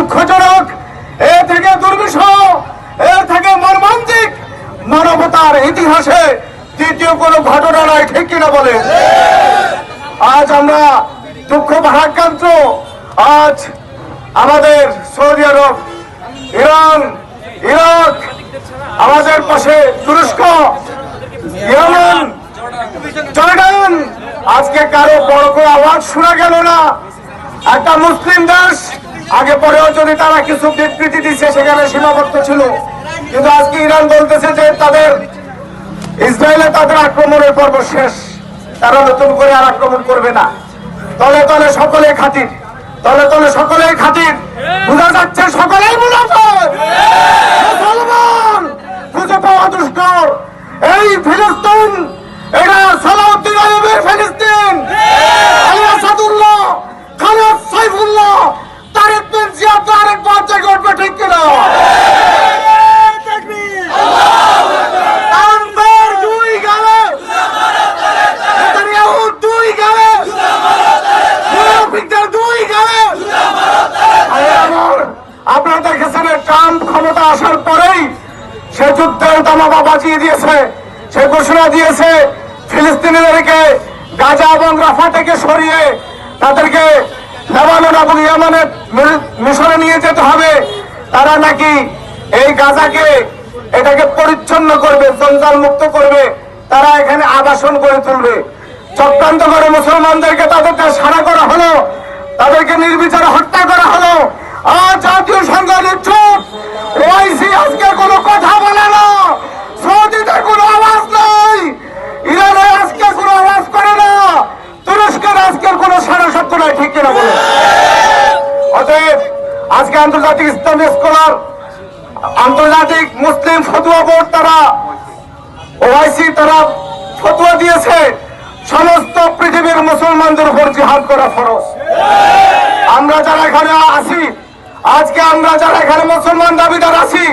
দুঃখজনক। এর থেকে দুর্বিষহ এর থেকে মর্মান্তিক। মানবতার ইতিহাসে দ্বিতীয় কোনো ঘটনা নয় ঠিক কিনা বলে আজ আমরা দুঃখ ভারাক্রান্ত। আজ আমাদের সৌদি আরব, ইরান, ইরাক, আমাদের পাশে তুরস্ক, ইয়েমেন, জর্ডান। আজকে কারও বড় করে আওয়াজ শোনা গেল না। একটা মুসলিম দেশ আগে পরেও যদি তারা কিছু বিবৃতি দিচ্ছে সেখানে সীমাবদ্ধ ছিল। কিন্তু আজকে ইরান বলতেছে যে তাদের, ইসরায়েলে তাদের আক্রমণের পর্ব শেষ। তারা নতুন করে আর আক্রমণ করবে না। তলে তলে সকলে খাতির, তলে তলে সকলেই খাতির। বোঝা যাচ্ছে, সকলেই মুনাফা আপনারা দেখেছেন ট্রাম্প ক্ষমতা আসার পরেই সে যুদ্ধের দামাবা বাঁচিয়ে দিয়েছে, সে ঘোষণা দিয়েছে ফিলিস্তিনিদেরকে গাজা এবং রাফা থেকে সরিয়ে তাদেরকে লেবানন এবং ইয়ামানের মি- মিশরে নিয়ে যেতে হবে। তারা নাকি এই গাজাকে এটাকে পরিচ্ছন্ন করবে, জঞ্জাল মুক্ত করবে, তারা এখানে আবাসন করে তুলবে। চক্রান্ত করে মুসলমানদেরকে তাদেরকে সারা করা হলো, তাদেরকে নির্বিচারে হত্যা করা হলো আর জাতীয় সংঘাতের চুপ ওআইসি আজকে কোনো কথা বলে না সৌদিতে কোনো আওয়াজ নাই ইরানে আজকে কোনো আওয়াজ করে না তুরস্কের আজকের কোনো সারা শব্দ নাই ঠিক কিনা বলে? অতএব আজকে আন্তর্জাতিক ইসলামী স্কলার আন্তর্জাতিক মুসলিম ফতুয়া বোর্ড তারা ওআইসি তারা ফতুয়া দিয়েছে। সমস্ত পৃথিবীর মুসলমানদের উপর জিহাদ করা ফরজ। আমরা যারা এখানে আছি আজকে আমরা যারা এখানে মুসলমান দাবিদার আছি